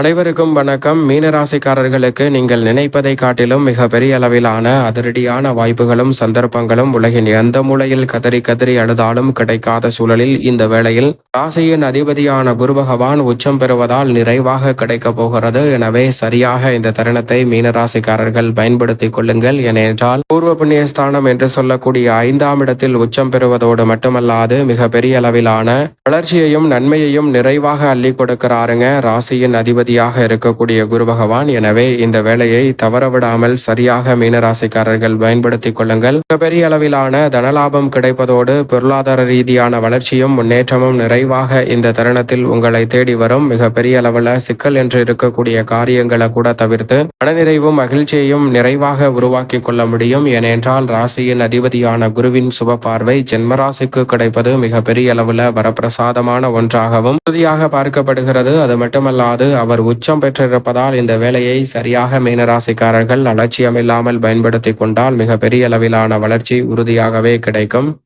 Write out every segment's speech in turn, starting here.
அனைவருக்கும் வணக்கம். மீனராசிக்காரர்களுக்கு நீங்கள் நினைப்பதை காட்டிலும் மிக பெரிய அளவிலான அதிரடியான வாய்ப்புகளும் சந்தர்ப்பங்களும் உலகின் எந்த மூலையில் கதறி கதறி அழுதாலும் கிடைக்காத சூழலில் இந்த வேளையில் ராசியின் அதிபதியான குரு பகவான் உச்சம் பெறுவதால் நிறைவாக கிடைக்கப் போகிறது. எனவே சரியாக இந்த தருணத்தை மீனராசிக்காரர்கள் பயன்படுத்திக் கொள்ளுங்கள். ஏனென்றால் பூர்வ புண்ணியஸ்தானம் என்று சொல்லக்கூடிய ஐந்தாம் இடத்தில் உச்சம் பெறுவதோடு மட்டுமல்லாது மிக பெரிய அளவிலான வளர்ச்சியையும் நன்மையையும் நிறைவாக அள்ளி கொடுக்கிறாருங்க. ராசியின் அதிபதி அதிபதியாக இருக்கக்கூடிய குரு பகவான் எனவே இந்த வேலையை தவறவிடாமல் சரியாக மீனராசிக்காரர்கள் பயன்படுத்திக் கொள்ளுங்கள். மிகப்பெரிய அளவிலான தனலாபம் கிடைப்பதோடு பொருளாதார ரீதியான வளர்ச்சியும் முன்னேற்றமும் நிறைவாக இந்த தருணத்தில் உங்களை தேடி வரும். மிகப்பெரிய அளவில் சிக்கல் என்று இருக்கக்கூடிய காரியங்களை கூட தவிர்த்து மனநிறைவும் மகிழ்ச்சியையும் நிறைவாக உருவாக்கி கொள்ள முடியும். ஏனென்றால் ராசியின் அதிபதியான குருவின் சுப பார்வை ஜென்மராசிக்கு கிடைப்பது மிக பெரிய அளவில் வரப்பிரசாதமான ஒன்றாகவும் உறுதியாக பார்க்கப்படுகிறது. அது மட்டுமல்லாது அவர் உச்சம் பெற்றிருப்பதால் இந்த வேலையை சரியாக மீனராசிக்காரர்கள் அலட்சியமில்லாமல் பயன்படுத்தி கொண்டால் மிக பெரிய அளவிலான வளர்ச்சி உறுதியாகவே கிடைக்கும்.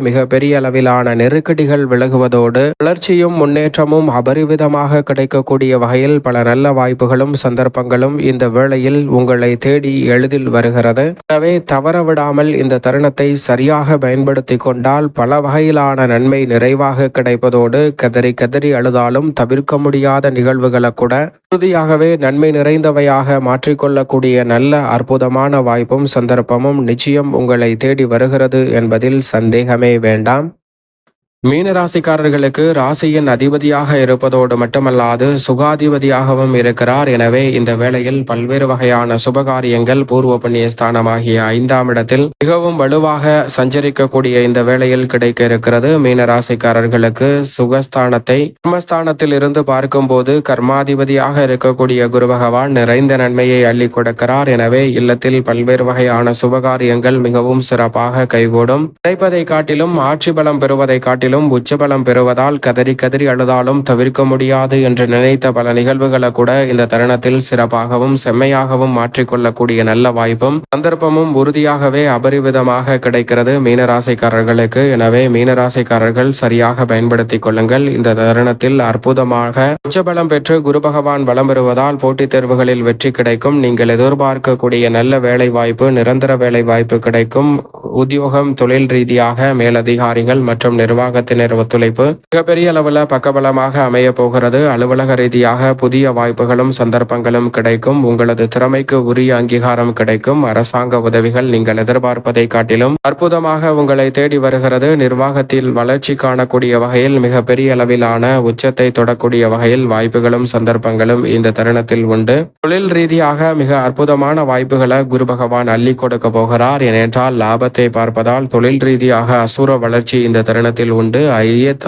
மிக பெரிய அளவிலான நெருக்கடிகள் விலகுவதோடு வளர்ச்சியும் முன்னேற்றமும் அபரிவிதமாக கிடைக்கக்கூடிய வகையில் பல நல்ல வாய்ப்புகளும் சந்தர்ப்பங்களும் இந்த வேளையில் உங்களை தேடி எளிதில் வருகிறது. எனவே தவற விடாமல் இந்த தருணத்தை சரியாக பயன்படுத்தி கொண்டால் பல வகையிலான நன்மை நிறைவாக கிடைப்பதோடு கதறி கதறி அழுதாலும் தவிர்க்க முடியாத நிகழ்வுகளை கூட உறுதியாகவே நன்மை நிறைந்தவையாக மாற்றிக்கொள்ளக்கூடிய நல்ல அற்புதமான வாய்ப்பும் சந்தர்ப்பமும் நிச்சயம் உங்களை தேடி வருகிறது என்பதில் சந்தேகமே में மீனராசிக்காரர்களுக்கு ராசியின் அதிபதியாக இருப்பதோடு மட்டுமல்லாது சுகாதிபதியாகவும் இருக்கிறார். எனவே இந்த வேளையில் பல்வேறு வகையான சுபகாரியங்கள் பூர்வ புண்ணிய ஸ்தானமாகிய ஐந்தாம் இடத்தில் மிகவும் வலுவாக சஞ்சரிக்கக்கூடிய இந்த வேளையில் கிடைக்க இருக்கிறது. மீனராசிக்காரர்களுக்கு சுகஸ்தானத்தை கர்மஸ்தானத்தில் இருந்து பார்க்கும்போது கர்மாதிபதியாக இருக்கக்கூடிய குரு பகவான் நிறைந்த நன்மையை அள்ளி கொடுக்கிறார். எனவே இல்லத்தில் பல்வேறு வகையான சுபகாரியங்கள் மிகவும் சிறப்பாக கைகூடும். கிடைப்பதை காட்டிலும் ஆட்சி பலம் பெறுவதை காட்டிலும் உச்சபலம் பெறுவதால் கதறி கதறி அழுதாலும் தவிர்க்க முடியாது என்று நினைத்த பல நிகழ்வுகளை கூட இந்த தருணத்தில் சிறப்பாகவும் செம்மையாகவும் மாற்றிக்கொள்ளக்கூடிய நல்ல வாய்ப்பும் சந்தர்ப்பமும் உறுதியாகவே அபரிவிதமாக கிடைக்கிறது மீனராசிக்காரர்களுக்கு. எனவே மீனராசிக்காரர்கள் சரியாக பயன்படுத்திக் கொள்ளுங்கள். இந்த தருணத்தில் அற்புதமாக உச்சபலம் பெற்று குரு பகவான் வலம் பெறுவதால் போட்டித் தேர்வுகளில் வெற்றி கிடைக்கும். நீங்கள் எதிர்பார்க்கக்கூடிய நல்ல வேலை வாய்ப்பு நிரந்தர வேலை வாய்ப்பு கிடைக்கும். உத்தியோகம் தொழில் ரீதியாக மேலதிகாரிகள் மற்றும் நிர்வாகத்தினர் ஒத்துழைப்பு மிகப்பெரிய அளவில் பக்கபலமாக அமைய போகிறது. அலுவலக ரீதியாக புதிய வாய்ப்புகளும் சந்தர்ப்பங்களும் கிடைக்கும். உங்களது திறமைக்கு உரிய அங்கீகாரம் கிடைக்கும். அரசாங்க உதவிகள் நீங்கள் எதிர்பார்ப்பதை காட்டிலும் அற்புதமாக உங்களை தேடி வருகிறது. நிர்வாகத்தில் வளர்ச்சி காணக்கூடிய வகையில் மிகப்பெரிய அளவிலான உச்சத்தை தொடக்கூடிய வகையில் வாய்ப்புகளும் சந்தர்ப்பங்களும் இந்த தருணத்தில் உண்டு. தொழில் ரீதியாக மிக அற்புதமான வாய்ப்புகளை குரு பகவான் அள்ளி கொடுக்க போகிறார். ஏனென்றால் லாபத்தை பார்ப்பதால் தொழில் ரீதியாக அசுர வளர்ச்சி இந்த தருணத்தில் உண்டு.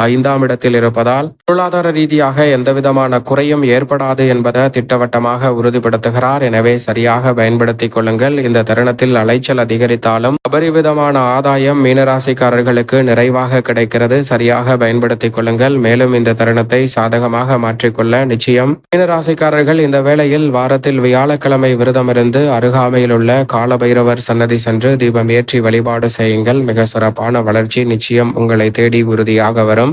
ஐந்தாம் இடத்தில் இருப்பதால் பொருளாதார ரீதியாக எந்தவிதமான குறையும் ஏற்படாது என்பதை திட்டவட்டமாக உறுதிப்படுத்துகிறார். எனவே சரியாக பயன்படுத்திக் கொள்ளுங்கள். இந்த தருணத்தில் அலைச்சல் அதிகரித்தாலும் அபரிவிதமான ஆதாயம் மீனராசிக்காரர்களுக்கு நிறைவாக கிடைக்கிறது. சரியாக பயன்படுத்திக் கொள்ளுங்கள். மேலும் இந்த தருணத்தை சாதகமாக மாற்றிக்கொள்ள நிச்சயம். மீனராசிக்காரர்கள் இந்த வேளையில் வாரத்தில் வியாழக்கிழமை விரதமிருந்து அருகாமையில் உள்ள காலபைரவர் சன்னதி சென்று தீபம் ஏற்றி வழிபாடு வழிபாடு செய்யுங்கள். மிக சிறப்பான வளர்ச்சி நிச்சயம் உங்களை தேடி உறுதியாக வரும்.